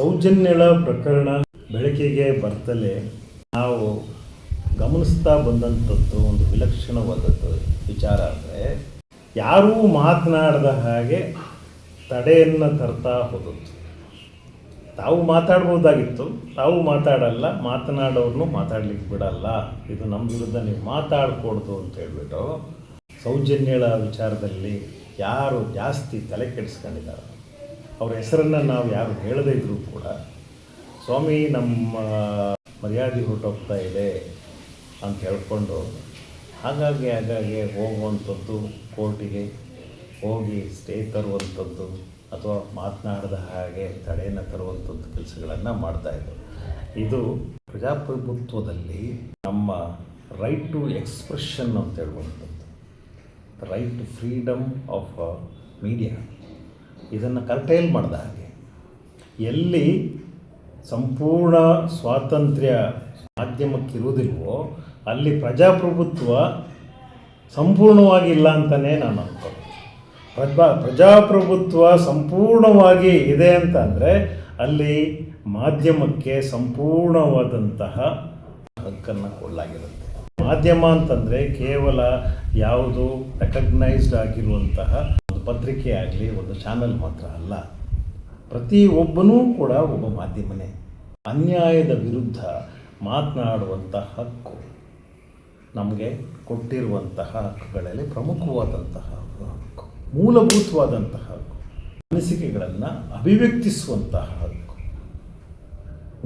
ಸೌಜನ್ಯಳ ಪ್ರಕರಣ ಬೆಳಕಿಗೆ ಬರ್ತಲೇ ನಾವು ಗಮನಿಸ್ತಾ ಬಂದಂಥದ್ದು ಒಂದು ವಿಲಕ್ಷಣವಾದದ್ದು. ವಿಚಾರ ಅಂದರೆ ಯಾರೂ ಮಾತನಾಡದ ಹಾಗೆ ತಡೆಯನ್ನು ತರ್ತಾ ಹೋದದ್ದು. ತಾವು ಮಾತಾಡ್ಬೋದಾಗಿತ್ತು. ತಾವು ಮಾತಾಡಲ್ಲ. ಮಾತನಾಡೋರ್ನು ಮಾತಾಡ್ಲಿಕ್ಕೆ ಬಿಡಲ್ಲ. ಇದು ನಮ್ಮ ವಿರುದ್ಧ ನೀವು ಮಾತಾಡ್ಕೊಡ್ದು ಅಂತ ಹೇಳ್ಬಿಟ್ಟು ಸೌಜನ್ಯಳ ವಿಚಾರದಲ್ಲಿ ಯಾರು ಜಾಸ್ತಿ ತಲೆ ಕೆಡಿಸ್ಕೊಂಡಿದ್ದಾರೆ. ಅವ್ರ ಹೆಸರನ್ನು ನಾವು ಯಾರು ಹೇಳದೇ ಇದ್ದರೂ ಕೂಡ, ಸ್ವಾಮಿ, ನಮ್ಮ ಮರ್ಯಾದೆ ಹೊರಟೋಗ್ತಾ ಇದೆ ಅಂತ ಹೇಳ್ಕೊಂಡು, ಹಾಗಾಗಿ ಹಾಗಾಗಿ ಹೋಗುವಂಥದ್ದು ಕೋರ್ಟಿಗೆ, ಹೋಗಿ ಸ್ಟೇ ತರುವಂಥದ್ದು ಅಥವಾ ಮಾತನಾಡದ ಹಾಗೆ ತಡೆಯನ್ನು ತರುವಂಥದ್ದು ಕೆಲಸಗಳನ್ನು ಮಾಡ್ತಾಯಿದ್ರು ಇದು ಪ್ರಜಾಪ್ರಭುತ್ವದಲ್ಲಿ ನಮ್ಮ ರೈಟ್ ಟು ಎಕ್ಸ್ಪ್ರೆಷನ್ ಅಂತ ಹೇಳುವಂಥದ್ದು right to freedom of media ಇದನ್ನು ಕರ್ಟೈಲ್ ಮಾಡಿದ ಹಾಗೆ. ಎಲ್ಲಿ ಸಂಪೂರ್ಣ ಸ್ವಾತಂತ್ರ್ಯ ಮಾಧ್ಯಮಕ್ಕಿರುವುದಿಲ್ವೋ, ಅಲ್ಲಿ ಪ್ರಜಾಪ್ರಭುತ್ವ ಸಂಪೂರ್ಣವಾಗಿ ಇಲ್ಲ ಅಂತಲೇ ನಾನು ಅನ್ಕೊಂಡು ಪ್ರಜಾ, ಪ್ರಜಾಪ್ರಭುತ್ವ ಸಂಪೂರ್ಣವಾಗಿ ಇದೆ ಅಂತ ಅಂದರೆ ಅಲ್ಲಿ ಮಾಧ್ಯಮಕ್ಕೆ ಸಂಪೂರ್ಣವಾದಂತಹ ಹಕ್ಕನ್ನು ಕೊಡಲಾಗಿರುತ್ತೆ. ಮಾಧ್ಯಮ ಅಂತಂದರೆ ಕೇವಲ ಯಾವುದು ರೆಕಗ್ನೈಸ್ಡ್ ಆಗಿರುವಂತಹ ಒಂದು ಪತ್ರಿಕೆ ಆಗಲಿ, ಒಂದು ಚಾನಲ್ ಮಾತ್ರ ಅಲ್ಲ. ಪ್ರತಿ ಒಬ್ಬನೂ ಕೂಡ ಒಬ್ಬ ಮಾಧ್ಯಮನೇ. ಅನ್ಯಾಯದ ವಿರುದ್ಧ ಮಾತನಾಡುವಂಥ ಹಕ್ಕು, ನಮಗೆ ಕೊಟ್ಟಿರುವಂತಹ ಹಕ್ಕುಗಳಲ್ಲಿ ಪ್ರಮುಖವಾದಂತಹ ಹಕ್ಕು, ಮೂಲಭೂತವಾದಂತಹ ಹಕ್ಕು, ಅನಿಸಿಕೆಗಳನ್ನು ಅಭಿವ್ಯಕ್ತಿಸುವಂತಹ ಹಕ್ಕು,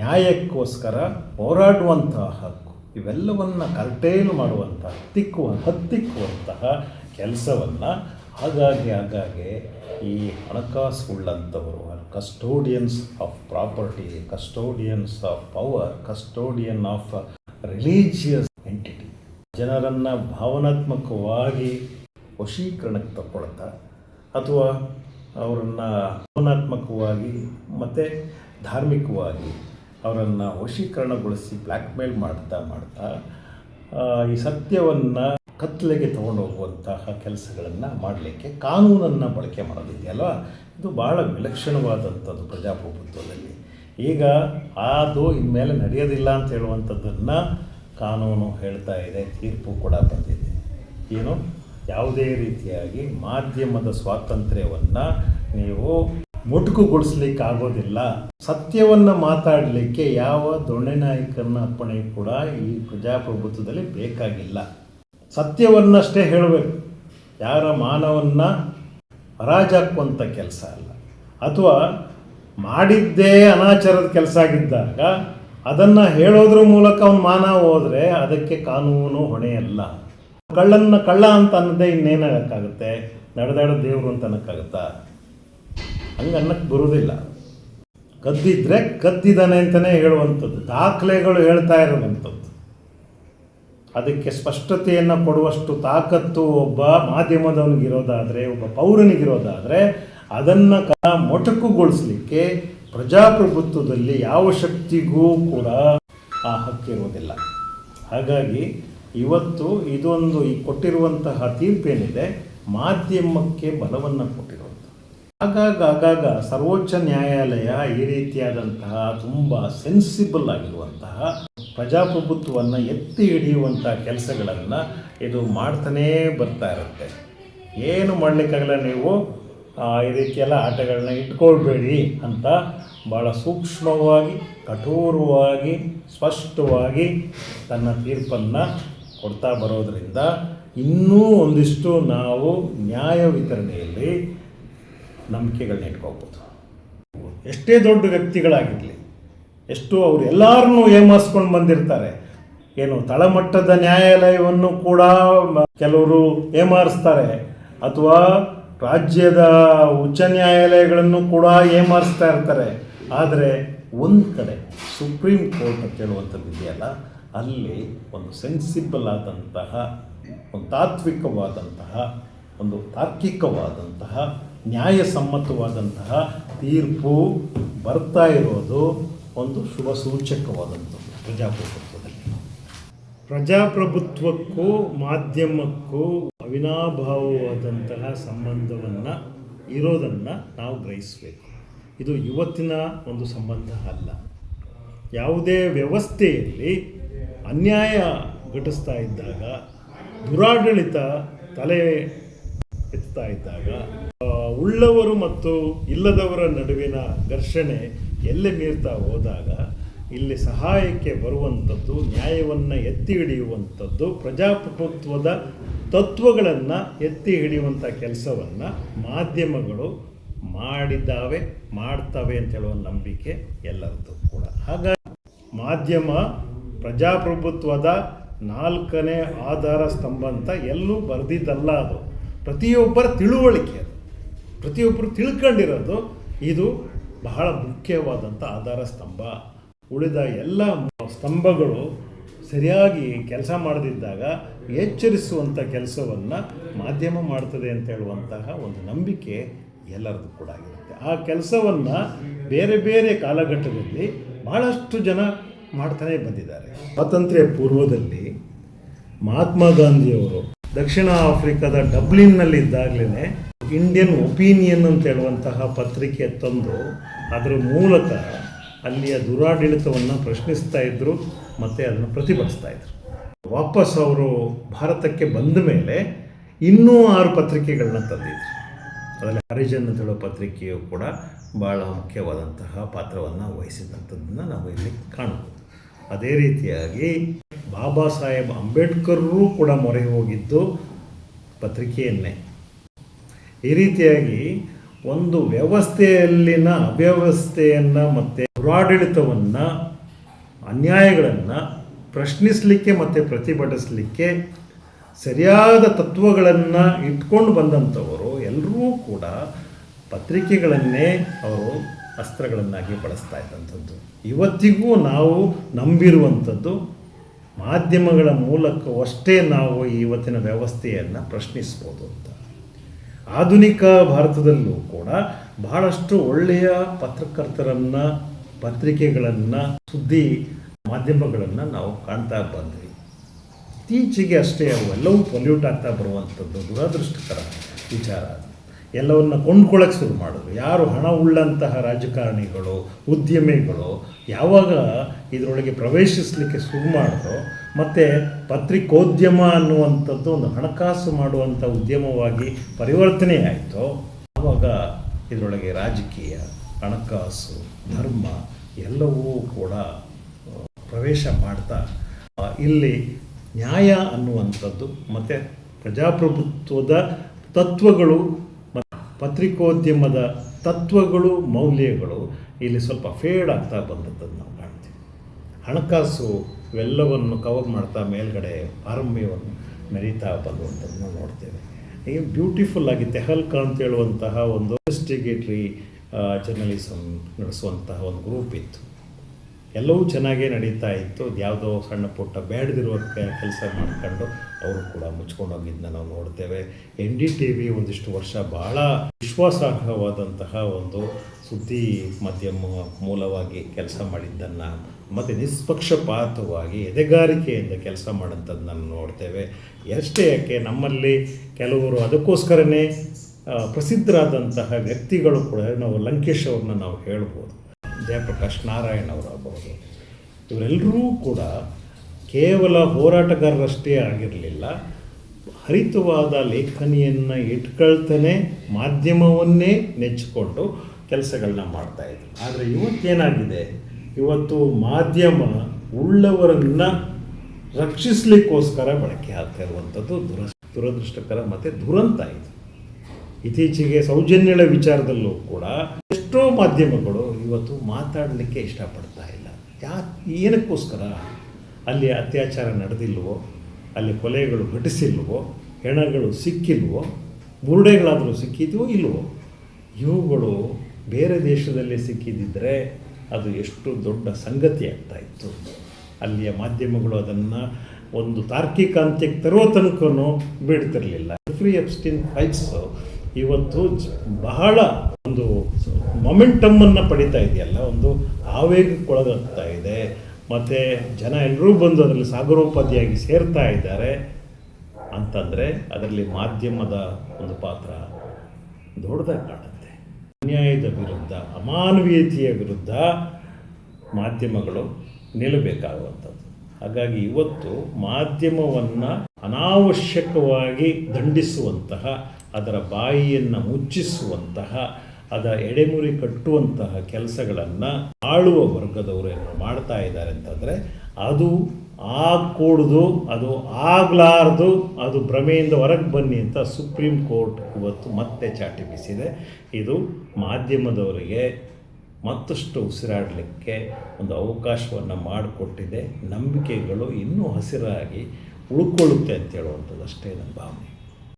ನ್ಯಾಯಕ್ಕೋಸ್ಕರ ಹೋರಾಡುವಂತಹ ಹಕ್ಕು. ಇವೆಲ್ಲವನ್ನು ಕರ್ಟೇಲು ಮಾಡುವಂಥ ಹತ್ತಿಕ್ಕುವ ಹತ್ತಿಕ್ಕುವಂತಹ ಕೆಲಸವನ್ನು ಹಾಗಾಗಿ ಹಾಗಾಗಿ ಈ ಹಣಕಾಸು ಉಳ್ಳಂಥವರು custodians of property custodians of power custodian of religious entity ಜನರನ್ನು ಭಾವನಾತ್ಮಕವಾಗಿ ವಶೀಕರಣಕ್ಕೆ ತಗೊಳ್ತಾ ಅಥವಾ ಅವರನ್ನು ಭಾವನಾತ್ಮಕವಾಗಿ ಮತ್ತು ಧಾರ್ಮಿಕವಾಗಿ ಅವರನ್ನು ವಶೀಕರಣಗೊಳಿಸಿ ಬ್ಲ್ಯಾಕ್ ಮೇಲ್ ಮಾಡ್ತಾ ಮಾಡ್ತಾ ಈ ಸತ್ಯವನ್ನು ಕತ್ಲೆಗೆ ತಗೊಂಡು ಹೋಗುವಂತಹ ಕೆಲಸಗಳನ್ನು ಮಾಡಲಿಕ್ಕೆ ಕಾನೂನನ್ನು ಬಳಕೆ ಮಾಡೋದಿದೆಯಲ್ವ? ಇದು ಭಾಳ ವಿಲಕ್ಷಣವಾದಂಥದ್ದು ಪ್ರಜಾಪ್ರಭುತ್ವದಲ್ಲಿ. ಈಗ ಅದು ಇನ್ಮೇಲೆ ನಡೆಯೋದಿಲ್ಲ ಅಂತ ಹೇಳುವಂಥದ್ದನ್ನು ಕಾನೂನು ಹೇಳ್ತಾ ಇದೆ, ತೀರ್ಪು ಕೂಡ ಬಂದಿದೆ. ಏನು? ಯಾವುದೇ ರೀತಿಯಾಗಿ ಮಾಧ್ಯಮದ ಸ್ವಾತಂತ್ರ್ಯವನ್ನು ನೀವು ಮೊಟಕುಗೊಳಿಸ್ಲಿಕ್ಕೆ ಆಗೋದಿಲ್ಲ ಸತ್ಯವನ್ನು ಮಾತಾಡಲಿಕ್ಕೆ ಯಾವ ದೊಣ್ಣೆ ನಾಯಕನ ಅಪ್ಪಣೆ ಕೂಡ ಈ ಪ್ರಜಾಪ್ರಭುತ್ವದಲ್ಲಿ ಬೇಕಾಗಿಲ್ಲ. ಸತ್ಯವನ್ನಷ್ಟೇ ಹೇಳಬೇಕು. ಯಾರ ಮಾನವನ್ನು ಹರಾಜಾಕುವಂಥ ಕೆಲಸ ಅಲ್ಲ. ಅಥವಾ ಮಾಡಿದ್ದೇ ಅನಾಚಾರದ ಕೆಲಸ ಆಗಿದ್ದಾಗ ಅದನ್ನು ಹೇಳೋದ್ರ ಮೂಲಕ ಅವನು ಮಾನ ಹೋದರೆ ಅದಕ್ಕೆ ಕಾನೂನು ಹೊಣೆಯಲ್ಲ ಕಳ್ಳನ್ನು ಕಳ್ಳ ಅಂತ ಅನ್ನದೇ ಇನ್ನೇನಾಗಕ್ಕಾಗುತ್ತೆ ನಡೆದಾಡೋ ದೇವರು ಅಂತ ಅನ್ನಕ್ಕಾಗುತ್ತಾ? ಹಂಗೆ ಅನ್ನಕ್ಕೆ ಬರುವುದಿಲ್ಲ. ಕದ್ದಿದ್ರೆ ಕದ್ದಿದ್ದಾನೆ ಅಂತಲೇ ಹೇಳುವಂಥದ್ದು. ದಾಖಲೆಗಳು ಹೇಳ್ತಾ ಇರುವಂಥದ್ದು. ಅದಕ್ಕೆ ಸ್ಪಷ್ಟತೆಯನ್ನು ಕೊಡುವಷ್ಟು ತಾಕತ್ತು ಒಬ್ಬ ಮಾಧ್ಯಮದವನಿಗಿರೋದಾದರೆ ಒಬ್ಬ ಪೌರನಿಗಿರೋದಾದರೆ ಅದನ್ನು ಕ ಮೊಟಕುಗೊಳಿಸಲಿಕ್ಕೆ ಪ್ರಜಾಪ್ರಭುತ್ವದಲ್ಲಿ ಯಾವ ಶಕ್ತಿಗೂ ಕೂಡ ಆ ಹಕ್ಕಿರುವುದಿಲ್ಲ ಹಾಗಾಗಿ ಇವತ್ತು ಇದೊಂದು ಈ ಕೊಟ್ಟಿರುವಂತಹ ತೀರ್ಪೇನಿದೆ, ಮಾಧ್ಯಮಕ್ಕೆ ಬಲವನ್ನು ಕೊಟ್ಟಿರುವಂಥದ್ದು ಆಗಾಗ ಆಗಾಗ ಸರ್ವೋಚ್ಚ ನ್ಯಾಯಾಲಯ ಈ ರೀತಿಯಾದಂತಹ ತುಂಬ ಸೆನ್ಸಿಬಲ್ ಆಗಿರುವಂತಹ ಪ್ರಜಾಪ್ರಭುತ್ವವನ್ನು ಎತ್ತಿ ಹಿಡಿಯುವಂಥ ಕೆಲಸಗಳನ್ನು ಇದು ಮಾಡ್ತಾನೇ ಬರ್ತಾ ಇರುತ್ತೆ. ಏನು ಮಾಡಲಿಕ್ಕಾಗಲ್ಲ ನೀವು? ಈ ರೀತಿಯೆಲ್ಲ ಆಟಗಳನ್ನ ಇಟ್ಕೊಳ್ಬೇಡಿ ಅಂತ ಭಾಳ ಸೂಕ್ಷ್ಮವಾಗಿ, ಕಠೋರವಾಗಿ, ಸ್ಪಷ್ಟವಾಗಿ ತನ್ನ ತೀರ್ಪನ್ನು ಕೊಡ್ತಾ ಬರೋದರಿಂದ ಇನ್ನೂ ಒಂದಿಷ್ಟು ನಾವು ನ್ಯಾಯ ವಿತರಣೆಯಲ್ಲಿ ನಂಬಿಕೆಗಳನ್ನ ಇಟ್ಕೋಬೋದು ಎಷ್ಟೇ ದೊಡ್ಡ ವ್ಯಕ್ತಿಗಳಾಗಿರಲಿ, ಎಷ್ಟು ಅವರು ಎಲ್ಲರನ್ನೂ ಏಮಾರಿಸ್ಕೊಂಡು ಬಂದಿರ್ತಾರೆ. ಏನು ತಳಮಟ್ಟದ ನ್ಯಾಯಾಲಯವನ್ನು ಕೂಡ ಕೆಲವರು ಏಮಾರಿಸ್ತಾರೆ, ಅಥವಾ ರಾಜ್ಯದ ಉಚ್ಚ ನ್ಯಾಯಾಲಯಗಳನ್ನು ಕೂಡ ಏಮಾರಿಸ್ತಾ ಇರ್ತಾರೆ. ಆದರೆ ಒಂದು ಕಡೆ ಸುಪ್ರೀಂ ಕೋರ್ಟ್ ಅಂತ ಹೇಳುವಂಥದ್ದು ಇದೆಯಲ್ಲ, ಅಲ್ಲಿ ಒಂದು ಸೆನ್ಸಿಬಲ್ ಆದಂತಹ, ಒಂದು ತಾತ್ವಿಕವಾದಂತಹ, ಒಂದು ತಾರ್ಕಿಕವಾದಂತಹ ನ್ಯಾಯಸಮ್ಮತವಾದಂತಹ ತೀರ್ಪು ಬರ್ತಾ ಇರೋದು ಒಂದು ಶುಭ ಸೂಚಕವಾದಂಥದ್ದು ಪ್ರಜಾಪ್ರಭುತ್ವದಲ್ಲಿ. ಪ್ರಜಾಪ್ರಭುತ್ವಕ್ಕೂ ಮಾಧ್ಯಮಕ್ಕೂ ಅವಿನಾಭಾವವಾದಂತಹ ಸಂಬಂಧವನ್ನು ಇರೋದನ್ನು ನಾವು ಗ್ರಹಿಸಬೇಕು. ಇದು ಇವತ್ತಿನ ಒಂದು ಸಂಬಂಧ ಅಲ್ಲ. ಯಾವುದೇ ವ್ಯವಸ್ಥೆಯಲ್ಲಿ ಅನ್ಯಾಯ ಘಟಿಸ್ತಾ ಇದ್ದಾಗ, ದುರಾಡಳಿತ ತಲೆ ಎತ್ತಾ ಇದ್ದಾಗ ಉಳ್ಳವರು ಮತ್ತು ಇಲ್ಲದವರ ನಡುವಿನ ಘರ್ಷಣೆ ಎಲ್ಲೆ ಮೀರ್ತಾ ಹೋದಾಗ, ಇಲ್ಲಿ ಸಹಾಯಕ್ಕೆ ಬರುವಂಥದ್ದು, ನ್ಯಾಯವನ್ನು ಎತ್ತಿ ಹಿಡಿಯುವಂಥದ್ದು, ಪ್ರಜಾಪ್ರಭುತ್ವದ ತತ್ವಗಳನ್ನು ಎತ್ತಿ ಹಿಡಿಯುವಂಥ ಕೆಲಸವನ್ನು ಮಾಧ್ಯಮಗಳು ಮಾಡಿದ್ದಾವೆ, ಮಾಡ್ತವೆ ಅಂತ ಹೇಳುವ ನಂಬಿಕೆ ಎಲ್ಲರದ್ದು ಕೂಡ. ಹಾಗಾಗಿ ಮಾಧ್ಯಮ, ಪ್ರಜಾಪ್ರಭುತ್ವದ ನಾಲ್ಕನೇ ಆಧಾರ ಸ್ತಂಭ ಅಂತ ಎಲ್ಲೂ ಬರೆದಿದ್ದಲ್ಲ ಅದು. ಪ್ರತಿಯೊಬ್ಬರ ತಿಳುವಳಿಕೆ ಅದು. ಪ್ರತಿಯೊಬ್ಬರು ತಿಳ್ಕೊಂಡಿರೋದು ಇದು ಬಹಳ ಮುಖ್ಯವಾದಂಥ ಆಧಾರ ಸ್ತಂಭ. ಉಳಿದ ಎಲ್ಲ ಸ್ತಂಭಗಳು ಸರಿಯಾಗಿ ಕೆಲಸ ಮಾಡದಿದ್ದಾಗ ಎಚ್ಚರಿಸುವಂಥ ಕೆಲಸವನ್ನು ಮಾಧ್ಯಮ ಮಾಡ್ತದೆ ಅಂತ ಹೇಳುವಂತಹ ಒಂದು ನಂಬಿಕೆ ಎಲ್ಲರದ್ದು ಕೂಡ ಆಗಿರುತ್ತೆ. ಆ ಕೆಲಸವನ್ನು ಬೇರೆ ಬೇರೆ ಕಾಲಘಟ್ಟದಲ್ಲಿ ಬಹಳಷ್ಟು ಜನ ಮಾಡ್ತಾನೆ ಬಂದಿದ್ದಾರೆ. ಸ್ವಾತಂತ್ರ್ಯ ಪೂರ್ವದಲ್ಲಿ ಮಹಾತ್ಮ ಗಾಂಧಿಯವರು ದಕ್ಷಿಣ ಆಫ್ರಿಕಾದ ಡಬ್ಲಿನ್ನಲ್ಲಿದ್ದಾಗಲೇ ಇಂಡಿಯನ್ ಒಪಿನಿಯನ್ ಅಂತ ಹೇಳುವಂತಹ ಪತ್ರಿಕೆ ತಂದು ಅದರ ಮೂಲಕ ಅಲ್ಲಿಯ ದುರಾಡಳಿತವನ್ನು ಪ್ರಶ್ನಿಸ್ತಾ ಇದ್ದರು ಮತ್ತು ಅದನ್ನು ಪ್ರತಿಭಟಿಸ್ತಾ ಇದ್ದರು ವಾಪಸ್ ಅವರು ಭಾರತಕ್ಕೆ ಬಂದ ಮೇಲೆ ಇನ್ನೂ ಆರು ಪತ್ರಿಕೆಗಳನ್ನ ತಂದಿದ್ರು. ಅದರಲ್ಲಿ ಹರಿಜನ್ ಅಂತ ಹೇಳೋ ಪತ್ರಿಕೆಯು ಕೂಡ ಭಾಳ ಮುಖ್ಯವಾದಂತಹ ಪಾತ್ರವನ್ನು ವಹಿಸಿದಂಥದ್ದನ್ನು ನಾವು ಇಲ್ಲಿ ಕಾಣಬಹುದು ಅದೇ ರೀತಿಯಾಗಿ ಬಾಬಾ ಸಾಹೇಬ್ ಅಂಬೇಡ್ಕರ್ರೂ ಕೂಡ ಮೊರೆ ಹೋಗಿದ್ದು ಪತ್ರಿಕೆಯನ್ನೇ. ಈ ರೀತಿಯಾಗಿ ಒಂದು ವ್ಯವಸ್ಥೆಯಲ್ಲಿನ ಅವ್ಯವಸ್ಥೆಯನ್ನು ಮತ್ತು ದುರಾಡಳಿತವನ್ನು, ಅನ್ಯಾಯಗಳನ್ನು ಪ್ರಶ್ನಿಸಲಿಕ್ಕೆ ಮತ್ತು ಪ್ರತಿಭಟಿಸಲಿಕ್ಕೆ ಸರಿಯಾದ ತತ್ವಗಳನ್ನು ಇಟ್ಕೊಂಡು ಬಂದಂಥವರು ಎಲ್ಲರೂ ಕೂಡ ಪತ್ರಿಕೆಗಳನ್ನೇ ಅವರು ಅಸ್ತ್ರಗಳನ್ನಾಗಿ ಬಳಸ್ತಾ ಇದ್ದಂಥದ್ದು. ಇವತ್ತಿಗೂ ನಾವು ನಂಬಿರುವಂಥದ್ದು ಮಾಧ್ಯಮಗಳ ಮೂಲಕವಷ್ಟೇ ನಾವು ಇವತ್ತಿನ ವ್ಯವಸ್ಥೆಯನ್ನು ಪ್ರಶ್ನಿಸ್ಬೋದು ಅಂತ. ಆಧುನಿಕ ಭಾರತದಲ್ಲೂ ಕೂಡ ಬಹಳಷ್ಟು ಒಳ್ಳೆಯ ಪತ್ರಕರ್ತರನ್ನು, ಪತ್ರಿಕೆಗಳನ್ನು, ಸುದ್ದಿ ಮಾಧ್ಯಮಗಳನ್ನು ನಾವು ಕಾಣ್ತಾ ಬಂದ್ವಿ ಇತ್ತೀಚೆಗೆ ಅಷ್ಟೇ ಅವೆಲ್ಲವೂ ಪೊಲ್ಯೂಟ್ ಆಗ್ತಾ ಬರುವಂಥದ್ದು ದುರದೃಷ್ಟಕರ ವಿಚಾರ. ಎಲ್ಲವನ್ನ ಕೊಂಡ್ಕೊಳ್ಳೋಕೆ ಶುರು ಮಾಡಿದ್ರು. ಯಾರು ಹಣ ಉಳ್ಳಂತಹ ರಾಜಕಾರಣಿಗಳು, ಉದ್ಯಮಿಗಳು ಯಾವಾಗ ಇದರೊಳಗೆ ಪ್ರವೇಶಿಸಲಿಕ್ಕೆ ಶುರು ಮಾಡಿದ್ರು ಮತ್ತು ಪತ್ರಿಕೋದ್ಯಮ ಅನ್ನುವಂಥದ್ದು ಒಂದು ಹಣಕಾಸು ಮಾಡುವಂಥ ಉದ್ಯಮವಾಗಿ ಪರಿವರ್ತನೆ ಆಯಿತು, ಆವಾಗ ಇದರೊಳಗೆ ರಾಜಕೀಯ, ಹಣಕಾಸು, ಧರ್ಮ ಎಲ್ಲವೂ ಕೂಡ ಪ್ರವೇಶ ಮಾಡ್ತಾ ಇಲ್ಲಿ ನ್ಯಾಯ ಅನ್ನುವಂಥದ್ದು ಮತ್ತು ಪ್ರಜಾಪ್ರಭುತ್ವದ ತತ್ವಗಳು ಪತ್ರಿಕೋದ್ಯಮದ ತತ್ವಗಳು, ಮೌಲ್ಯಗಳು ಇಲ್ಲಿ ಸ್ವಲ್ಪ ಫೇಡ್ ಆಗ್ತಾ ಬಂದದ್ದನ್ನು ನಾವು ಕಾಣ್ತೀವಿ. ಹಣಕಾಸು ಇವೆಲ್ಲವನ್ನು ಕವರ್ ಮಾಡ್ತಾ ಮೇಲ್ಗಡೆ ಆರಂಭ್ಯವನ್ನು ಮೆರೀತಾ ಬಂದುವಂಥದ್ದನ್ನು ನೋಡ್ತೇವೆ. ಹೀಗೆ ಬ್ಯೂಟಿಫುಲ್ ಆಗಿ ತೆಹಲ್ಕಾ ಅಂತ ಹೇಳುವಂತಹ ಒಂದು ಇನ್ವೆಸ್ಟಿಗೇಟ್ರಿ ಜರ್ನಲಿಸಮ್ ನಡೆಸುವಂತಹ ಒಂದು ಗ್ರೂಪ್ ಇತ್ತು. ಎಲ್ಲವೂ ಚೆನ್ನಾಗೇ ನಡೀತಾ ಇತ್ತು. ಯಾವುದೋ ಸಣ್ಣ ಪುಟ್ಟ ಬೇಡದಿರುವ ಕೆಲಸ ಮಾಡ್ಕೊಂಡು ಅವರು ಕೂಡ ಮುಚ್ಕೊಂಡು ಹೋಗಿದ್ದನ್ನ ನಾವು ನೋಡ್ತೇವೆ. ಎನ್ ಡಿ ಟಿ ವಿ ಒಂದಿಷ್ಟು ವರ್ಷ ಭಾಳ ವಿಶ್ವಾಸಾರ್ಹವಾದಂತಹ ಒಂದು ಸುದ್ದಿ ಮಾಧ್ಯಮ ಮೂಲವಾಗಿ ಕೆಲಸ ಮಾಡಿದ್ದನ್ನು ಮತ್ತು ನಿಷ್ಪಕ್ಷಪಾತವಾಗಿ ಎದೆಗಾರಿಕೆಯಿಂದ ಕೆಲಸ ಮಾಡೋಂಥದ್ದನ್ನು ನೋಡ್ತೇವೆ. ಎಷ್ಟೇ ಯಾಕೆ ನಮ್ಮಲ್ಲಿ ಕೆಲವರು ಅದಕ್ಕೋಸ್ಕರನೇ ಪ್ರಸಿದ್ಧರಾದಂತಹ ವ್ಯಕ್ತಿಗಳು ಕೂಡ, ನಾವು ಲಂಕೇಶ್ ಅವ್ರನ್ನ ನಾವು ಹೇಳ್ಬೋದು. ಜಯಪ್ರಕಾಶ್ ನಾರಾಯಣ್ ಅವರಾಗಬಹುದು ಇವರೆಲ್ಲರೂ ಕೂಡ ಕೇವಲ ಹೋರಾಟಗಾರರಷ್ಟೇ ಆಗಿರಲಿಲ್ಲ. ಹರಿತವಾದ ಲೇಖನಿಯನ್ನು ಇಟ್ಕೊಳ್ತಾನೆ, ಮಾಧ್ಯಮವನ್ನೇ ನೆಚ್ಚಿಕೊಂಡು ಕೆಲಸಗಳನ್ನ ಮಾಡ್ತಾಯಿದ್ರು ಆದರೆ ಇವತ್ತೇನಾಗಿದೆ? ಇವತ್ತು ಮಾಧ್ಯಮ ಉಳ್ಳವರನ್ನು ರಕ್ಷಿಸಲಿಕ್ಕೋಸ್ಕರ ಬಳಕೆ ಆಗ್ತಾ ಇರುವಂಥದ್ದು ದುರ, ದುರದೃಷ್ಟಕರ ಮತ್ತು ದುರಂತ ಇದು. ಇತ್ತೀಚೆಗೆ ಸೌಜನ್ಯಳ ವಿಚಾರದಲ್ಲೂ ಕೂಡ ಎಷ್ಟೋ ಮಾಧ್ಯಮಗಳು ಇವತ್ತು ಮಾತಾಡಲಿಕ್ಕೆ ಇಷ್ಟಪಡ್ತಾ ಇಲ್ಲ. ಯಾ, ಏನಕ್ಕೋಸ್ಕರ ಅಲ್ಲಿ ಅತ್ಯಾಚಾರ ನಡೆದಿಲ್ವೋ, ಅಲ್ಲಿ ಕೊಲೆಗಳು ಘಟಿಸಿಲ್ವೋ, ಹೆಣಗಳು ಸಿಕ್ಕಿಲ್ವೋ ಬುರುಡೆಗಳಾದರೂ ಸಿಕ್ಕಿದ್ವೋ, ಇಲ್ವೋ, ಇವುಗಳು ಬೇರೆ ದೇಶದಲ್ಲಿ ಸಿಕ್ಕಿದ್ದಿದ್ರೆ ಅದು ಎಷ್ಟು ದೊಡ್ಡ ಸಂಗತಿ ಆಗ್ತಾ ಇತ್ತು. ಅಲ್ಲಿಯ ಮಾಧ್ಯಮಗಳು ಅದನ್ನು ಒಂದು ತಾರ್ಕಿಕ ಅಂತ್ಯಕ್ಕೆ ತರುವ ತನಕನೂ ಬಿಡ್ತಿರಲಿಲ್ಲ ಫ್ರೀ ಎಪ್ಸ್ಟಿನ್ ಫೈಟ್ಸ್ ಇವತ್ತು ಬಹಳ ಒಂದು ಮೊಮೆಂಟಮ್ಮನ್ನು ಪಡಿತಾ ಇದೆಯಲ್ಲ, ಒಂದು ಆವೇಗಕ್ಕೊಳಗಾಗ್ತಾ ಇದೆ. ಮತ್ತು ಜನ ಎಲ್ಲರೂ ಬಂದು ಅದರಲ್ಲಿ ಸಾಗರೋಪಾದಿಯಾಗಿ ಸೇರ್ತಾ ಇದ್ದಾರೆ ಅಂತಂದರೆ ಅದರಲ್ಲಿ ಮಾಧ್ಯಮದ ಒಂದು ಪಾತ್ರ ದೊಡ್ಡದಾಗಿ ಕಾಣುತ್ತೆ. ಅನ್ಯಾಯದ ವಿರುದ್ಧ, ಅಮಾನವೀಯತೆಯ ವಿರುದ್ಧ ಮಾಧ್ಯಮಗಳು ನಿಲ್ಲಬೇಕಾಗುವಂಥದ್ದು. ಹಾಗಾಗಿ ಇವತ್ತು ಮಾಧ್ಯಮವನ್ನು ಅನಾವಶ್ಯಕವಾಗಿ ದಂಡಿಸುವಂತಹ ಅದರ ಬಾಯಿಯನ್ನು ಮುಚ್ಚಿಸುವಂತಹ ಅದರ ಎಡೆಮುರಿ ಕಟ್ಟುವಂತಹ ಕೆಲಸಗಳನ್ನು ಆಳುವ ವರ್ಗದವರು ಏನು ಮಾಡ್ತಾ ಇದ್ದಾರೆ ಅಂತಂದರೆ, ಅದು ಆಗಕೂಡ್ದು, ಅದು ಆಗಲಾರ್ದು, ಅದು ಭ್ರಮೆಯಿಂದ ಹೊರಗೆ ಬನ್ನಿ ಅಂತ ಸುಪ್ರೀಂ ಕೋರ್ಟ್ ಇವತ್ತು ಮತ್ತೆ ಚಾಟಿ ಬೀಸಿದೆ. ಇದು ಮಾಧ್ಯಮದವರಿಗೆ ಮತ್ತಷ್ಟು ಉಸಿರಾಡಲಿಕ್ಕೆ ಒಂದು ಅವಕಾಶವನ್ನು ಮಾಡಿಕೊಟ್ಟಿದೆ. ನಂಬಿಕೆಗಳು ಇನ್ನೂ ಹಸಿರಾಗಿ ಉಳ್ಕೊಳ್ಳುತ್ತೆ ಅಂತ ಹೇಳುವಂಥದ್ದು ಅಷ್ಟೇ ನನ್ನ ಭಾವನೆ.